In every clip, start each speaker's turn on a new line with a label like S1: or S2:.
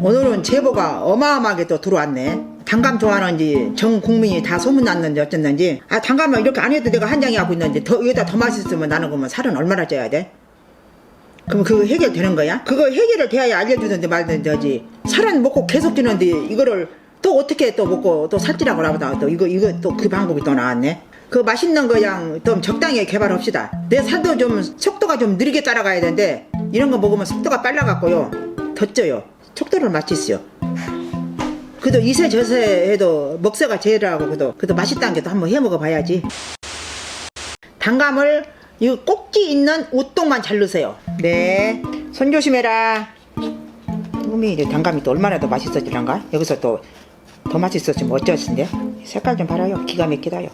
S1: 오늘은 제보가 어마어마하게 또 들어왔네. 단감 좋아하는지 전 국민이 다 소문났는지 어쨌는지. 아 단감을 이렇게 안 해도 내가 한 장이 하고 있는데 더 여기다 더 맛있으면 나는 그러면 살은 얼마나 쪄야 돼? 그럼 그거 해결되는 거야? 그거 해결을 돼야 알려주던데 말던데 하지. 살은 먹고 계속 찌는데 이거를 또 어떻게 또 먹고 또 살찌라고 하다 또 이거 이거 또 그 방법이 또 나왔네. 그 맛있는 거양 좀 적당히 개발합시다. 내 살도 좀 속도가 좀 느리게 따라가야 되는데 이런 거 먹으면 속도가 빨라갖고요. 더 쪄요 속도를 맞추시오 그래도 이세 저세 해도 먹새가 제일하고 그래도 그래도 맛있다는 게또 한번 해 먹어봐야지 단감을 이 꼭지 있는 우똥만 잘 넣으세요. 네. 손 조심해라. 음이 이제 단감이 또 얼마나 더 맛있어지란가? 여기서 또 더 맛있었으면 어쩌신데? 색깔 좀 봐라요. 기가 막히다요.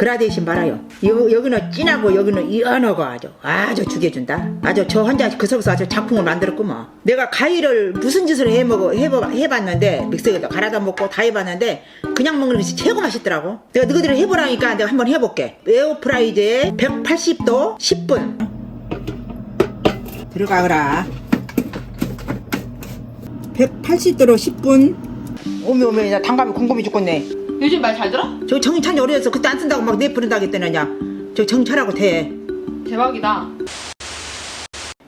S1: 그라데이션 봐라요. 여, 여기는 진하고 여기는 연어가 아주 아주 죽여준다. 아주 저 혼자 그 속에서 아주 작품을 만들었구먼. 내가 가위를 무슨 짓을 해 먹어 해봐, 해봤는데 믹서기에다 갈아다 먹고 다 해봤는데 그냥 먹는 것이 최고 맛있더라고. 내가 너희들이 해보라니까 내가 한번 해볼게. 에어프라이즈에 180도 10분 들어가거라. 180도로 10분. 오메 오메 나 단감이 궁금해 죽겠네.
S2: 요즘 말 잘 들어?
S1: 저 정찬이 어려서 그때 안 쓴다고 막 내부른다고 했더니냐. 저 정찬하고 돼
S2: 대박이다.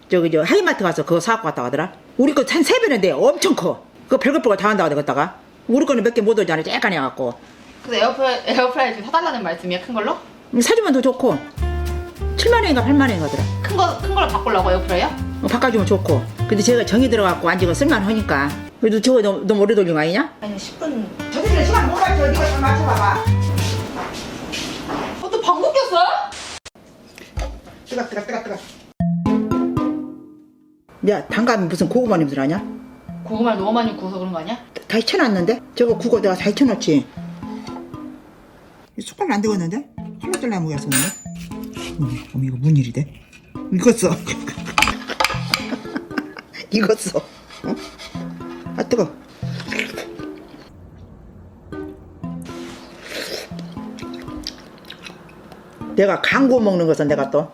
S1: 저기 저 하이마트 가서 그거 사갖고 왔다 하더라. 우리 거 한 세 배는 돼 엄청 커. 그거 별것 보고 다 한다고 그랬다가 우리 거는 몇 개 못 오잖아 쬐깐 해갖고.
S2: 그래서 에어프라이, 에어프라이 좀 사달라는 말씀이야, 큰 걸로?
S1: 음, 사주면 더 좋고. 7만원인가 8만원인가 하더라.
S2: 큰 거, 큰 걸로 바꾸려고, 에어프라이어?
S1: 어, 바꿔주면 좋고. 근데 제가 정이 들어갖고 안 지고 쓸만하니까 그래도 저거 너무, 너무 오래 돌린 거 아니냐?
S2: 아니, 10분.
S1: 저들은 시간 못 맞춰 네가 좀 맞춰봐봐
S2: 어, 또 방귀 꼈어?
S1: 뜨거 뜨거 뜨거 뜨거 야 단감이 무슨 고구마 냄새 나냐?
S2: 고구마를 너무 많이 구워서 그런 거 아니야?
S1: 다 잊혀놨는데? 저거 국어 내가 다 잊혀놨지? 숟갈 안 되겠는데? 콜라 잘라 먹였었네? 음, 어머 이거 뭔 일이 돼? 익었어 익었어 어? 아 뜨거. 내가 강구 먹는 것은 내가 또.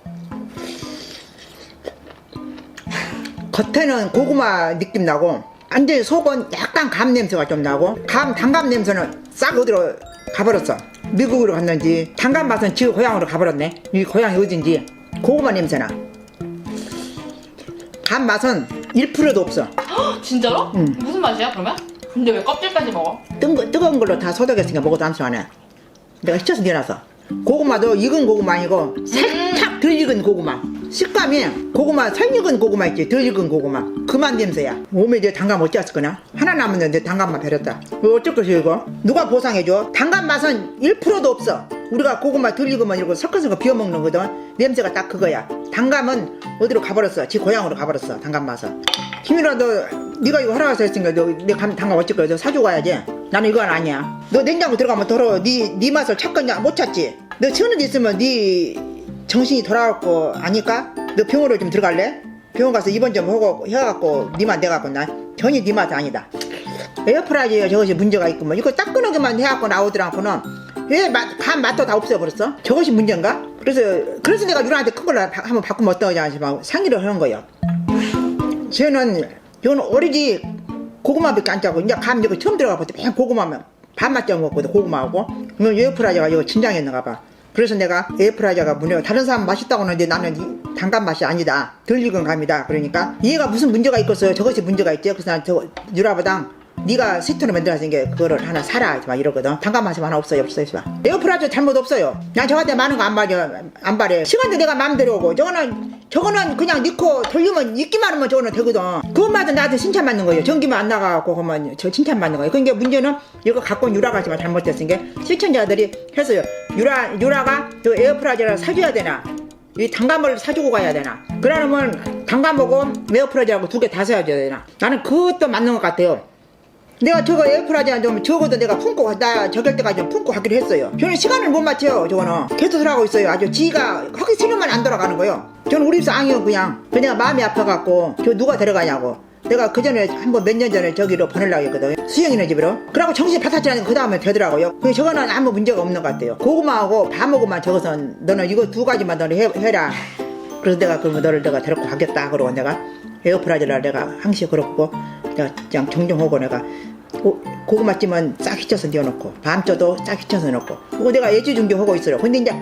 S1: 겉에는 고구마 느낌 나고 완전히 속은 약간 감 냄새가 좀 나고 감 단감 냄새는 싹 어디로 가버렸어. 미국으로 갔는지 단감 맛은 지 고향으로 가버렸네. 이 고향이 어딘지. 고구마 냄새나 감 맛은 1%도 없어.
S2: 헉, 진짜로?
S1: 응.
S2: 무슨 맛이야, 그러면? 근데 왜 껍질까지 먹어?
S1: 뜬 거, 뜨거운 걸로 다 소독했으니까 먹어도 안 좋아네 내가 시켜서 내놨어 고구마도 익은 고구마 아니고 살짝 덜 익은 고구마. 식감이 고구마 설 익은 고구마 있지 덜 익은 고구마. 그만 냄새야. 몸에 이제 단감 어찌했을 거냐? 하나 남았는데 단감만 버렸다. 이거 어쩔 것이야 이거? 누가 보상해줘? 단감 맛은 1%도 없어 우리가 고구마 덜 익으면 이러고 섞어서 비워 먹는 거든. 냄새가 딱 그거야. 단감은 어디로 가버렸어? 지 고향으로 가버렸어 단감 맛은. 김일아 너 네가 이거 하라고 했으니까 너내 단감 어쩔 거야? 너 사주고 가야지. 나는 이건 아니야. 너 냉장고 들어가면 더러워 네, 네 맛을 찾겠냐 못 찾지? 너 천원 있으면 네 정신이 돌아올 거 아닐까? 너 병원으로 좀 들어갈래? 병원 가서 입원 좀 하고 해갖고 니만 돼갖고 나 전혀 네맛 아니다. 에어프라이어에 저것이 문제가 있구먼 이거 따끈하게만 해갖고 나오더라고는 왜간 맛도 다 없애버렸어? 저것이 문제인가? 그래서 그래서 내가 유라한테 큰 걸로 바- 한번 바꾸면 어떠냐 싶어 상의를 하는 거예요. 저는 이건 오리지 고구마밖에 안 짜고 이제 감 이거 처음 들어가 볼때 그냥 고구마면 밥만 쪄 먹거든 고구마하고. 이거 에어프라이어가 이거 진장했는가 봐. 그래서 내가 에어프라이어가 문제가 다른 사람 맛있다고 하는데 나는 이 단감 맛이 아니다. 덜 익은 감이다. 그러니까 얘가 무슨 문제가 있겠어요? 저것이 문제가 있지 그래서 난저 유라보당 네가 시트로 만들어서 그거를 하나 사라 막 이러거든. 단감 맛이 하나 없어요 없어요 없어요. 에어프라이어 잘못 없어요. 난 저한테 많은 거 안 말려 안 바래 시간도 내가 마음대로 오고 저거는 저거는 그냥 넣고 돌리면 익기만 하면 저거는 되거든. 그것마저 나한테 칭찬 받는 거예요. 전기만 안 나가고 그러면 저 칭찬 받는 거예요. 그러니까 문제는 이거 갖고 온 유라가 지만 잘못됐은 게 시청자들이 했어요. 유라 유라가 저 에어프라이어를 사줘야 되나? 이 단감을 사주고 가야 되나? 그러면 단감하고 에어프라이어하고 두 개 다 사야 되나? 나는 그것도 맞는 것 같아요 내가 저거 에어프라이어 좀 적어도 내가 품고 나 저럴 때까지 좀 품고 하기로 했어요. 저는 시간을 못 맞춰요. 저거는 계속 하고 있어요. 아주 지가 하기 싫으면 안 돌아가는 거예요. 저는 우리 집사 앙이요 그냥. 그 내가 마음이 아파갖고 저 누가 데려가냐고. 내가 그 전에 한 번 몇 년 전에 저기로 보내려고 했거든. 수영이네 집으로. 그러고 정신 차리니까 그 다음에 되더라고요. 그 저거는 아무 문제가 없는 것 같아요. 고구마하고 밥하고만 적어서 너는 이거 두 가지만 너는 해, 해라. 그래서 내가 그러면 너를 내가 데리고 가겠다. 그러고 내가 에어프라이어를 내가 항시 그렇고 그냥 정정하고 내가 고, 고구마 찜은 싹 휘쳐서 넣어놓고 밤쪄도 싹 휘쳐서 넣고. 그거 내가 예지중지하고 있어요. 근데 이제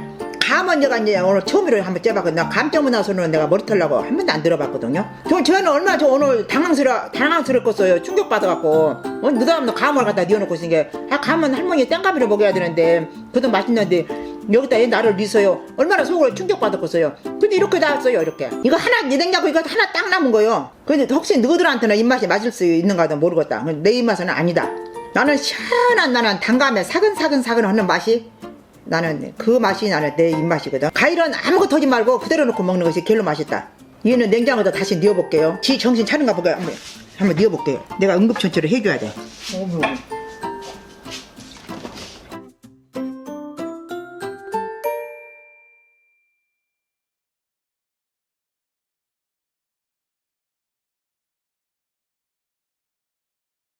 S1: 감은 내가 이제 오늘 처음으로 한번 째봤거든 나 감점은 나서는 내가 머리 털라고 한 번도 안 들어봤거든요. 저, 저는 얼마나 저 오늘 당황스러, 당황스럽겠어요. 충격받아갖고. 어, 너다음에 감을 갖다 넣어놓고 있으니까. 아 감은 할머니 땡감이로 먹여야 되는데. 그도 맛있는데 여기다 얘 나를 넣어요. 얼마나 속으로 충격받았겠어요. 근데 이렇게 나왔어요 이렇게. 이거 하나 내 냉장고 이거 하나 딱 남은 거요. 근데 혹시 너희들한테는 입맛이 맞을 수 있는가도 모르겠다. 내 입맛은 아니다. 나는 시원한 나는 단감에 사근사근사근 하는 맛이 나는 그 맛이 나는 내 입맛이거든. 과일은 아무것도 하지 말고 그대로 놓고 먹는 것이 제일로 맛있다. 얘는 냉장고에다 다시 넣어볼게요. 지 정신 차린가 보게. 한번 한번 넣어볼게요. 내가 응급처치를 해줘야 돼.
S2: 어, 뭐야.